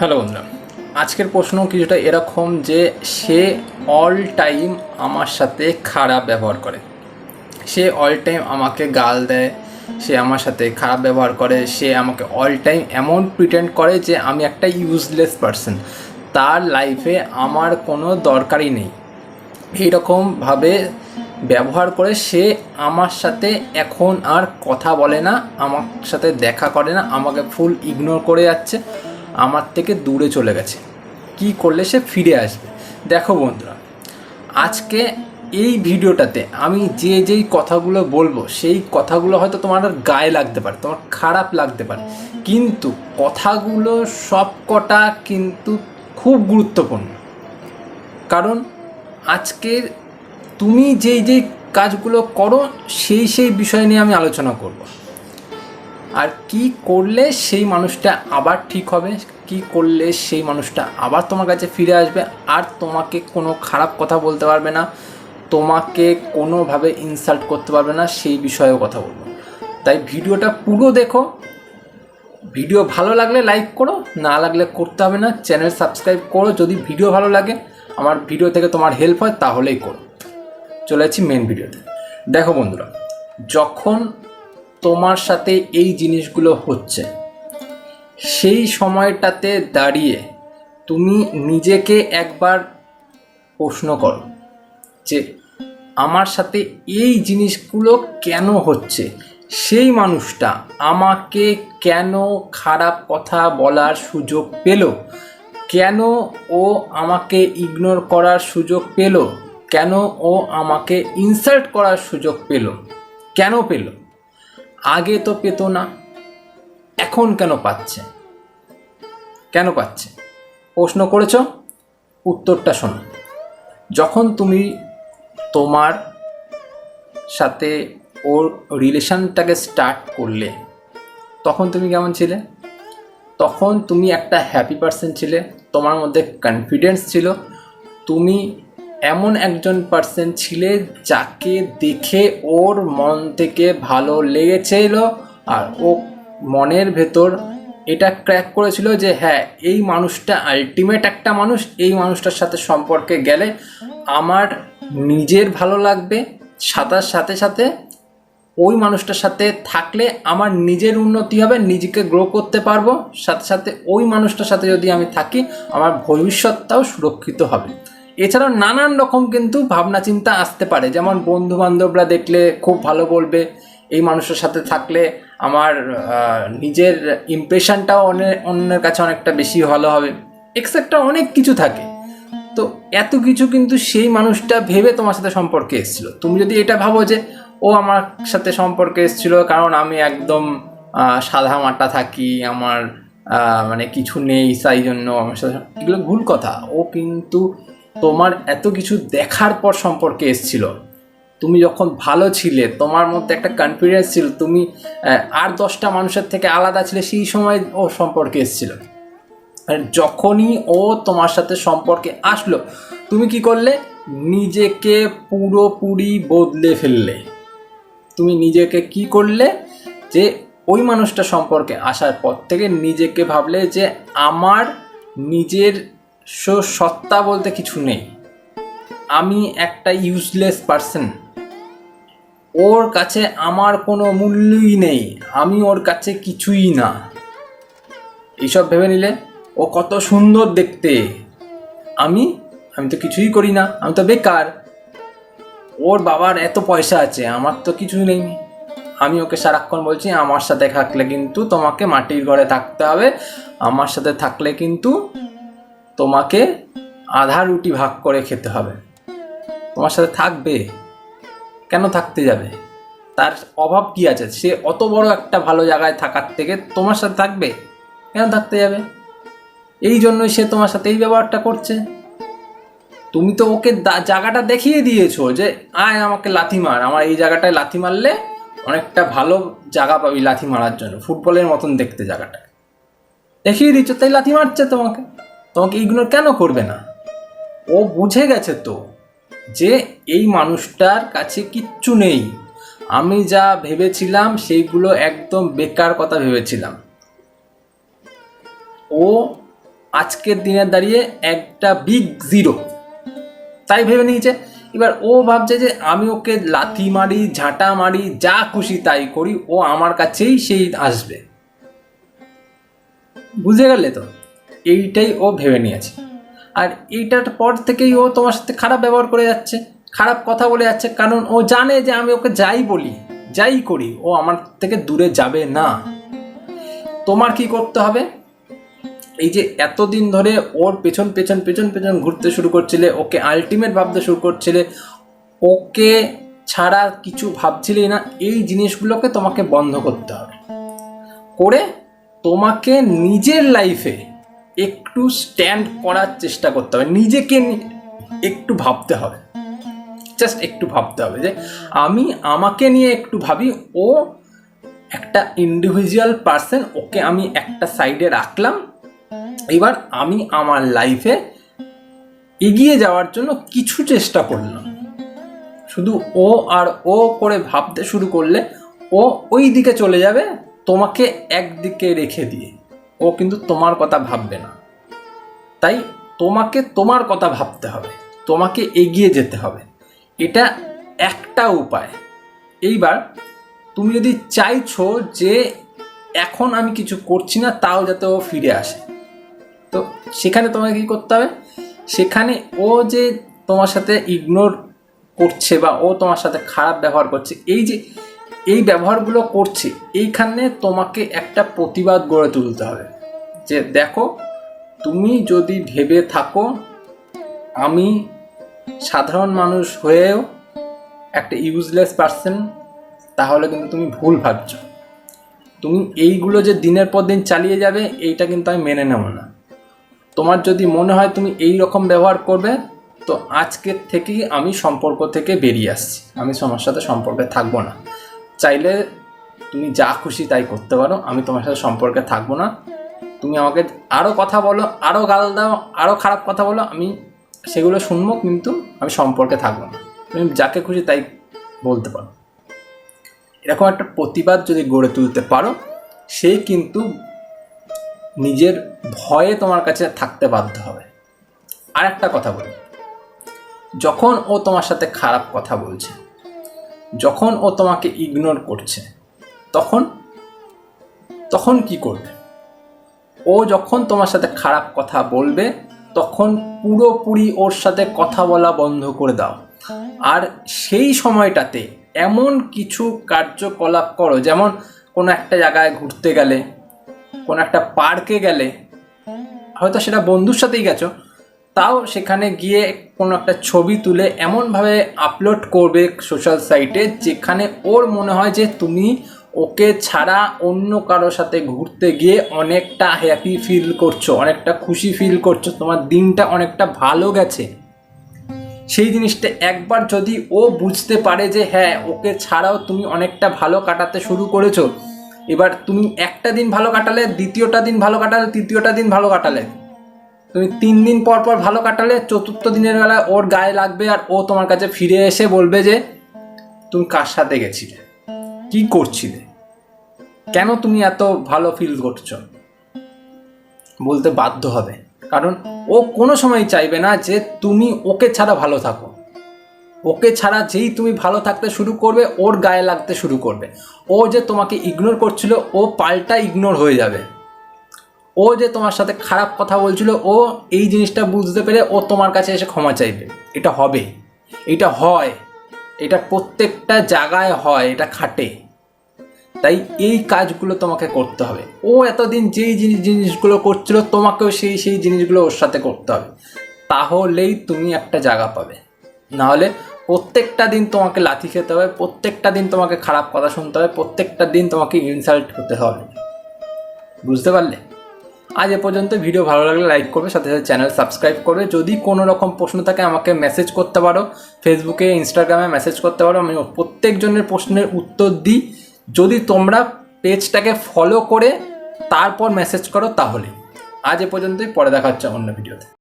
Hello বন্ধুরা, আজকের প্রশ্ন কিছুটা এরকম যে সে অল টাইম আমার সাথে খারাপ ব্যবহার করে। সে অল টাইম আমাকে গাল দেয়, সে আমার সাথে খারাপ ব্যবহার করে, সে আমাকে অল টাইম এমন প্রিটেন্ড করে যে আমি একটা ইউজলেস পারসন তার লাইফে আমার কোনো দরকারই নেই। এইরকমভাবে ব্যবহার করে সে আমার সাথে এখন আর কথা বলে না, আমার সাথে দেখা করে না, আমাকে ফুল ইগনোর করে যাচ্ছে। আমার থেকে দূরে চলে গেছে। কি করলে সে ফিরে আসবে? দেখো বন্ধুরা, আজকে এই ভিডিওটাতে আমি যে যেই কথাগুলো বলব, সেই কথাগুলো হয়তো তোমার গায়ে লাগতে পারে, তোমার খারাপ লাগতে পারে। কিন্তু কথাগুলো সব কটা কিন্তু খুব গুরুত্বপূর্ণ। কারণ আজকের তুমি যেই যেই কাজগুলো করো, সেই সেই বিষয় নিয়ে আমি আলোচনা করব। আর কি করলে সেই মানুষটা আবার ঠিক হবে? কি করলে সেই মানুষটা আবার তোমার কাছে ফিরে আসবে? আর তোমাকে কোনো খারাপ কথা বলতে পারবে না। তোমাকে কোনোভাবে ইনসাল্ট করতে পারবে না। সেই বিষয়েও কথা বলব। তাই ভিডিওটা পুরো দেখো। ভিডিও ভালো লাগলে লাইক করো। না লাগলে করতে হবে না। চ্যানেল সাবস্ক্রাইব করো। যদি ভিডিও ভালো লাগে, আমার ভিডিও থেকে তোমার হেল্প হয়, তাহলেই করো। চলে যাচ্ছি মেন ভিডিওতে দেখো বন্ধুরা, যখন তোমার সাথে এই জিনিসগুলো হচ্ছে। সেই সময়টাতে দাঁড়িয়ে তুমি নিজেকে একবার প্রশ্ন করো যে, আমার সাথে এই জিনিসগুলো কেন হচ্ছে? সেই মানুষটা আমাকে কেন খারাপ কথা বলার সুযোগ পেল? কেন ও আমাকে ইগনোর করার সুযোগ পেল? কেন ও আমাকে ইনসাল্ট করার সুযোগ পেল? কেন পেল? আগে তো পেতো না, এখন কেন পাচ্ছে? কেন পাচ্ছে? প্রশ্ন করেছ? উত্তরটা শোনো। যখন তুমি তোমার সাথে ওর রিলেশনটাকে স্টার্ট করলে, তখন তুমি কেমন ছিলে? তখন তুমি একটা হ্যাপি পার্সন ছিলে, তোমার মধ্যে কনফিডেন্স ছিল, তুমি এমন একজন পার্সন ছিলে যাকে দেখে ওর মন থেকে ভালো লেগেছিল আর ও মনের ভেতর এটা ক্র্যাক করেছিল যে হ্যাঁ এই মানুষটা আলটিমেট একটা মানুষ, এই মানুষটার সাথে সম্পর্কে গেলে আমার নিজের ভালো লাগবে। সাঁতার সাথে সাথে ওই মানুষটার সাথে থাকলে আমার নিজের উন্নতি হবে, নিজেকে গ্রো করতে পারব। সাথে সাথে ওই মানুষটার সাথে যদি আমি থাকি, আমার ভবিষ্যৎটাও সুরক্ষিত হবে। এছাড়াও নানান রকম কিন্তু ভাবনা চিন্তা আসতে পারে। যেমন বন্ধু বান্ধবরা দেখলে খুব ভালো বলবে, এই মানুষের সাথে থাকলে আমার নিজের ইমপ্রেশনটাও অনেক অন্যের কাছে অনেকটা বেশি ভালো হবে এক্সেট্রা অনেক কিছু থাকে। তো এত কিছু কিন্তু সেই মানুষটা ভেবে তোমার সাথে সম্পর্কে এসেছিল। তুমি যদি এটা ভাবো যে, ও আমার সাথে সম্পর্কে এসেছিল কারণ আমি একদম সাদা মাটা থাকি, আমার মানে কিছু নেই, তাই জন্য আমার সাথে এগুলো ভুল কথা। ও কিন্তু তোমার এত কিছু দেখার পর সম্পর্কে এসেছিল। তুমি যখন ভালো ছিলে, তোমার মধ্যে একটা কনফিডেন্স ছিল, তুমি আর দশটা মানুষের থেকে আলাদা ছিলে, সেই সময় ও সম্পর্কে এসেছিল। যখনই ও তোমার সাথে সম্পর্কে আসলো, তুমি কি করলে? নিজেকে পুরোপুরি বদলে ফেললে। তুমি নিজেকে কি করলে? যে ওই মানুষটা সম্পর্কে আসার পর থেকে নিজেকে ভাবলে যে আমার নিজের স- সত্তা বলতে কিছু নেই। আমি একটা ইউজলেস পার্সন ওর কাছে আমার কোনো মূল্যই নেই। আমি ওর কাছে কিছুই না। এইসব ভেবে নিলে ও কত সুন্দর দেখতে। আমি আমি তো কিছুই করি না। আমি তো বেকার। ওর বাবার এত পয়সা আছে, আমার তো কিছুই নেই। আমি ওকে সারাক্ষণ বলছি, আমার সাথে থাকলে কিন্তু তোমাকে মাটির ঘরে থাকতে হবে। আমার সাথে থাকলে কিন্তু তোমাকে আধা রুটি ভাগ করে খেতে হবে। তোমার সাথে থাকবে? কেন থাকতে যাবে? তার অভাব কি আছে? সে অত বড় একটা ভালো জায়গায় থাকার থেকে তোমার সাথে থাকবে? কেন থাকতে যাবে? এই জন্যই সে তোমার সাথে এই ব্যবহারটা করছে। তুমি তো ওকে জায়গাটা দেখিয়ে দিয়েছ যে, আয় আমাকে লাথি মার। আমার এই জায়গাটায় লাথি মারলে অনেকটা ভালো জায়গা পাবি লাথি মারার জন্য। ফুটবলের মতন দেখতে জায়গাটা দেখিয়ে দিচ্ছ তাই লাথি মারছে তোমাকে। তোমাকে ইগনোর কেন করবে না? ও বুঝে গেছে তো যে এই মানুষটার কাছে কিচ্ছু নেই। আমি যা ভেবেছিলাম সেইগুলো একদম বেকার কথা ভেবেছিলাম। ও আজকের দিনে দাঁড়িয়ে একটা বিগ জিরো তাই ভেবে নিয়েছে। এবার ও ভাবছে যে আমি ওকে লাথি মারি, ঝাঁটা মারি, যা খুশি তাই করি, ও আমার কাছেই সেই আসবে। বুঝে গেলে তো? এইটাই ও ভেবে নিয়েছে। আর এইটার পর থেকেই ও তোমার সাথে খারাপ ব্যবহার করে যাচ্ছে খারাপ কথা বলে যাচ্ছে কারণ ও জানে যে আমি ওকে যাই বলি যাই করি ও আমার থেকে দূরে যাবে না। তোমার কি করতে হবে? এই যে এতদিন ধরে ওর পেছন পেছন পেছন পেছন ঘুরতে শুরু করছিলে ওকে আলটিমেট ভাবতে শুরু করছিলে ওকে ছাড়া কিছু ভাবছিলেই না এই জিনিসগুলোকে তোমাকে বন্ধ করতে হবে। করে তোমাকে নিজের লাইফে একটু স্ট্যান্ড করার চেষ্টা করতে হবে। নিজেকে একটু ভাবতে হবে। জাস্ট একটু ভাবতে হবে যে, আমি আমাকে নিয়ে একটু ভাবি, ও একটা ইন্ডিভিজুয়াল পার্সন ওকে আমি একটা সাইডে রাখলাম। এবার আমি আমার লাইফে এগিয়ে যাওয়ার জন্য কিছু চেষ্টা করলাম। শুধু ও আর ও করে ভাবতে শুরু করলে, ও ওই দিকে চলে যাবে, তোমাকে একদিকে রেখে দিয়ে। ও কিন্তু তোমার কথা ভাববে না। তাই তোমাকে তোমার কথা ভাবতে হবে। তোমাকে এগিয়ে যেতে হবে। এটা একটা উপায়। এইবার তুমি যদি চাইছো যে এখন আমি কিছু করছি না, তাও যাতে ও ফিরে আসে। তো সেখানে তোমাকে কী করতে হবে? সেখানে ও যে তোমার সাথে ইগনোর করছে বা ও তোমার সাথে খারাপ ব্যবহার করছে, এই যে এই ব্যবহারগুলো করছে, এইখানে তোমাকে একটা প্রতিবাদ গড়ে তুলতে হবে। যে দেখো, তুমি যদি ভেবে থাকো, আমি সাধারণ মানুষ হয়েও একটা ইউজলেস পার্সন তাহলে কিন্তু তুমি ভুল ভাবছ। তুমি এইগুলো যে দিনের পর দিন চালিয়ে যাবে, এইটা কিন্তু আমি মেনে নেব না। তোমার যদি মনে হয় তুমি এই রকম ব্যবহার করবে, তো আজকের থেকেই আমি সম্পর্ক থেকে বেরিয়ে আসছি। আমি তোমার সাথে সম্পর্কে থাকব না। চাইলে তুমি যা খুশি তাই করতে পারো, আমি তোমার সাথে সম্পর্কে থাকব না। তুমি আমাকে আরও কথা বলো আরও গাল দাও আরও খারাপ কথা বলো, আমি সেগুলো শুনব, কিন্তু আমি সম্পর্কে থাকব না। তুমি যাকে খুশি তাই বলতে পারো। এরকম একটা প্রতিবাদ যদি গড়ে তুলতে পারো, সে কিন্তু নিজের ভয়ে তোমার কাছে থাকতে বাধ্য হবে। আর একটা কথা বলি। যখন ও তোমার সাথে খারাপ কথা বলছে যখন ও তোমাকে ইগনোর করছে, তখন তখন কি করবে? ও যখন তোমার সাথে খারাপ কথা বলবে, তখন পুরোপুরি ওর সাথে কথা বলা বন্ধ করে দাও। আর সেই সময়টাতে এমন কিছু কার্যকলাপ করো, যেমন কোনো একটা জায়গায় ঘুরতে গেলে, কোনো একটা পার্কে গেলে, হয়তো সেটা বন্ধুর সাথেই গেছো তাও সেখানে গিয়ে কোনো একটা ছবি তুলে এমনভাবে আপলোড করবে সোশ্যাল সাইটে যেখানে ওর মনে হয় যে তুমি ওকে ছাড়া অন্য কারোর সাথে ঘুরতে গিয়ে অনেকটা হ্যাপি ফিল করছ, অনেকটা খুশি ফিল করছ, তোমার দিনটা অনেকটা ভালো গেছে। সেই জিনিসটা একবার যদি ও বুঝতে পারে যে হ্যাঁ ওকে ছাড়াও তুমি অনেকটা ভালো কাটাতে শুরু করেছ, এবার তুমি একটা দিন ভালো কাটালে, দ্বিতীয়টা দিন ভালো কাটালে, তৃতীয়টা দিন ভালো কাটালে। তুমি তিন দিন পর পর ভালো কাটালে, চতুর্থ দিনের বেলায় ওর গায়ে লাগবে আর ও তোমার কাছে ফিরে এসে বলবে যে, তুমি কার সাথে গেছিলে? কি করছিলে? কেন তুমি এত ভালো ফিল করছ? বলতে বাধ্য হবে। কারণ ও কোনো সময় চাইবে না যে তুমি ওকে ছাড়া ভালো থাকো। ওকে ছাড়া যেই তুমি ভালো থাকতে শুরু করবে, ওর গায়ে লাগতে শুরু করবে। ও যে তোমাকে ইগনোর করছিল, ও পাল্টা ইগনোর হয়ে যাবে। ও যে তোমার সাথে খারাপ কথা বলছিল, ও এই জিনিসটা বুঝতে পেরে ও তোমার কাছে এসে ক্ষমা চাইবে। এটা হবে। এটা হয়। এটা প্রত্যেকটা জায়গায় হয়। এটা খাটে। তাই এই কাজগুলো তোমাকে করতে হবে। ও এতদিন যেই জিনিস, জিনিসগুলো করছিল, তোমাকেও সেই সেই জিনিসগুলো ওর সাথে করতে হবে। তাহলেই তুমি একটা জায়গা পাবে। নাহলে প্রত্যেকটা দিন তোমাকে লাথি খেতে হবে, প্রত্যেকটা দিন তোমাকে খারাপ কথা শুনতে হবে, প্রত্যেকটা দিন তোমাকে ইনসাল্ট হতে হবে। বুঝতে পারলে? আজ এ পর্যন্ত ভিডিও ভালো লাগলে লাইক করবে, সাথে সাথে চ্যানেল সাবস্ক্রাইব করবে। যদি কোনো রকম প্রশ্ন থাকে, আমাকে মেসেজ করতে পারো। ফেসবুকে ইনস্টাগ্রামে মেসেজ করতে পারো। আমি প্রত্যেকজনের প্রশ্নের উত্তর দিই। যদি তোমরা পেজটাকে ফলো করে, তারপর মেসেজ করো তাহলে। আজ এ পর্যন্তই, পরে দেখা হচ্ছে অন্য ভিডিওতে।